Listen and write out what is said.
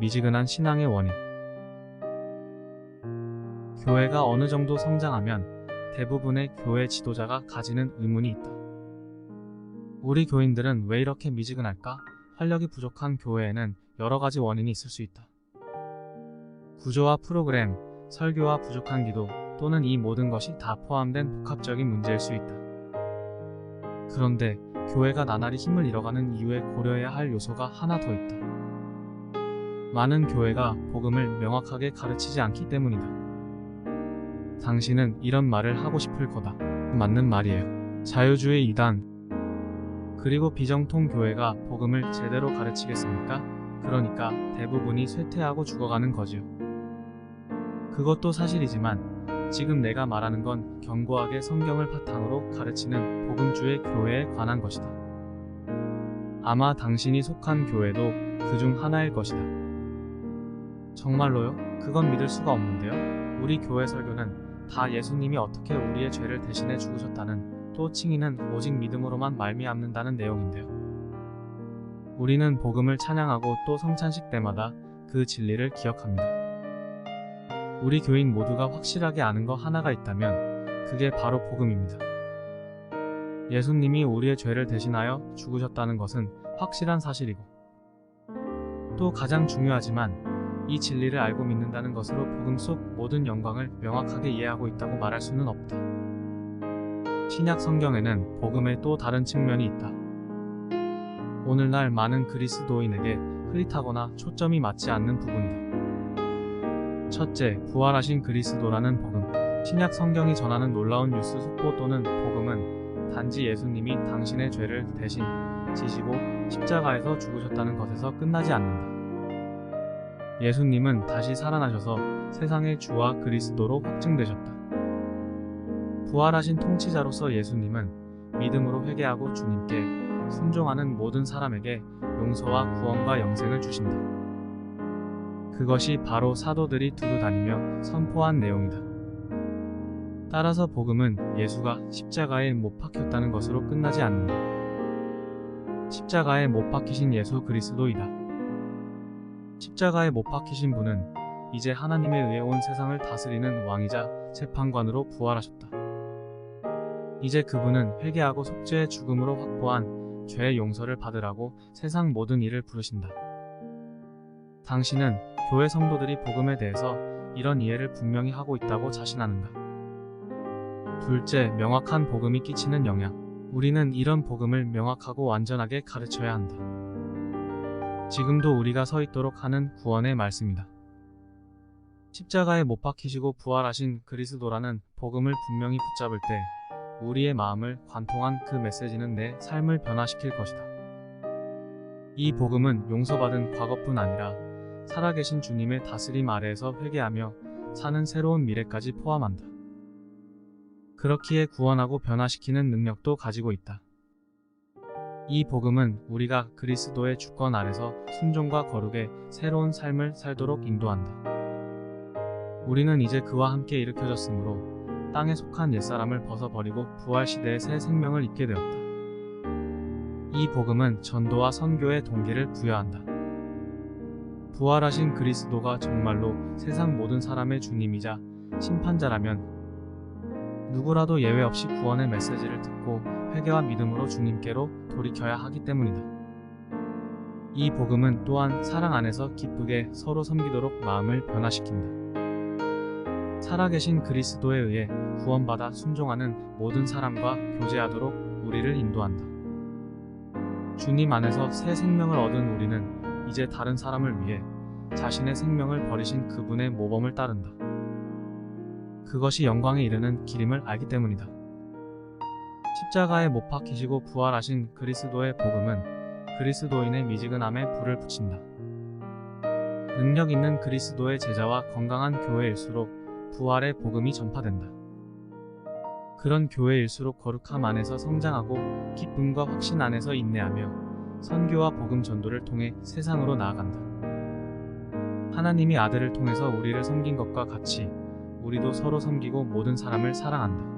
미지근한 신앙의 원인. 교회가 어느 정도 성장하면 대부분의 교회 지도자가 가지는 의문이 있다. 우리 교인들은 왜 이렇게 미지근할까? 활력이 부족한 교회에는 여러 가지 원인이 있을 수 있다. 구조와 프로그램, 설교와 부족한 기도 또는 이 모든 것이 다 포함된 복합적인 문제일 수 있다. 그런데 교회가 나날이 힘을 잃어가는 이유에 고려해야 할 요소가 하나 더 있다. 많은 교회가 복음을 명확하게 가르치지 않기 때문이다. 당신은 이런 말을 하고 싶을 거다. 맞는 말이에요. 자유주의 이단. 그리고 비정통 교회가 복음을 제대로 가르치겠습니까? 그러니까 대부분이 쇠퇴하고 죽어가는 거지요. 그것도 사실이지만 지금 내가 말하는 건 견고하게 성경을 바탕으로 가르치는 복음주의 교회에 관한 것이다. 아마 당신이 속한 교회도 그중 하나일 것이다. 정말로요? 그건 믿을 수가 없는데요. 우리 교회 설교는 다 예수님이 어떻게 우리의 죄를 대신해 죽으셨다는 또 칭의는 오직 믿음으로만 말미암는다는 내용인데요. 우리는 복음을 찬양하고 또 성찬식 때마다 그 진리를 기억합니다. 우리 교인 모두가 확실하게 아는 거 하나가 있다면 그게 바로 복음입니다. 예수님이 우리의 죄를 대신하여 죽으셨다는 것은 확실한 사실이고 또 가장 중요하지만 이 진리를 알고 믿는다는 것으로 복음 속 모든 영광을 명확하게 이해하고 있다고 말할 수는 없다. 신약 성경에는 복음의 또 다른 측면이 있다. 오늘날 많은 그리스도인에게 흐릿하거나 초점이 맞지 않는 부분이다. 첫째, 부활하신 그리스도라는 복음. 신약 성경이 전하는 놀라운 뉴스 속보 또는 복음은 단지 예수님이 당신의 죄를 대신 지시고 십자가에서 죽으셨다는 것에서 끝나지 않는다. 예수님은 다시 살아나셔서 세상의 주와 그리스도로 확증되셨다. 부활하신 통치자로서 예수님은 믿음으로 회개하고 주님께 순종하는 모든 사람에게 용서와 구원과 영생을 주신다. 그것이 바로 사도들이 두루 다니며 선포한 내용이다. 따라서 복음은 예수가 십자가에 못 박혔다는 것으로 끝나지 않는다. 십자가에 못 박히신 예수 그리스도이다. 십자가에 못 박히신 분은 이제 하나님에 의해 온 세상을 다스리는 왕이자 재판관으로 부활하셨다. 이제 그분은 회개하고 속죄의 죽음으로 확보한 죄의 용서를 받으라고 세상 모든 일을 부르신다. 당신은 교회 성도들이 복음에 대해서 이런 이해를 분명히 하고 있다고 자신하는가? 둘째, 명확한 복음이 끼치는 영향. 우리는 이런 복음을 명확하고 완전하게 가르쳐야 한다. 지금도 우리가 서 있도록 하는 구원의 말씀이다. 십자가에 못 박히시고 부활하신 그리스도라는 복음을 분명히 붙잡을 때 우리의 마음을 관통한 그 메시지는 내 삶을 변화시킬 것이다. 이 복음은 용서받은 과거뿐 아니라 살아계신 주님의 다스림 아래에서 회개하며 사는 새로운 미래까지 포함한다. 그렇기에 구원하고 변화시키는 능력도 가지고 있다. 이 복음은 우리가 그리스도의 주권 아래서 순종과 거룩의 새로운 삶을 살도록 인도한다. 우리는 이제 그와 함께 일으켜졌으므로 땅에 속한 옛사람을 벗어버리고 부활시대의 새 생명을 입게 되었다. 이 복음은 전도와 선교의 동기를 부여한다. 부활하신 그리스도가 정말로 세상 모든 사람의 주님이자 심판자라면 누구라도 예외 없이 구원의 메시지를 듣고 회개와 믿음으로 주님께로 돌이켜야 하기 때문이다. 이 복음은 또한 사랑 안에서 기쁘게 서로 섬기도록 마음을 변화시킨다. 살아계신 그리스도에 의해 구원받아 순종하는 모든 사람과 교제하도록 우리를 인도한다. 주님 안에서 새 생명을 얻은 우리는 이제 다른 사람을 위해 자신의 생명을 버리신 그분의 모범을 따른다. 그것이 영광에 이르는 길임을 알기 때문이다. 십자가에 못 박히시고 부활하신 그리스도의 복음은 그리스도인의 미지근함에 불을 붙인다. 능력 있는 그리스도의 제자와 건강한 교회일수록 부활의 복음이 전파된다. 그런 교회일수록 거룩함 안에서 성장하고 기쁨과 확신 안에서 인내하며 선교와 복음 전도를 통해 세상으로 나아간다. 하나님이 아들을 통해서 우리를 섬긴 것과 같이 우리도 서로 섬기고 모든 사람을 사랑한다.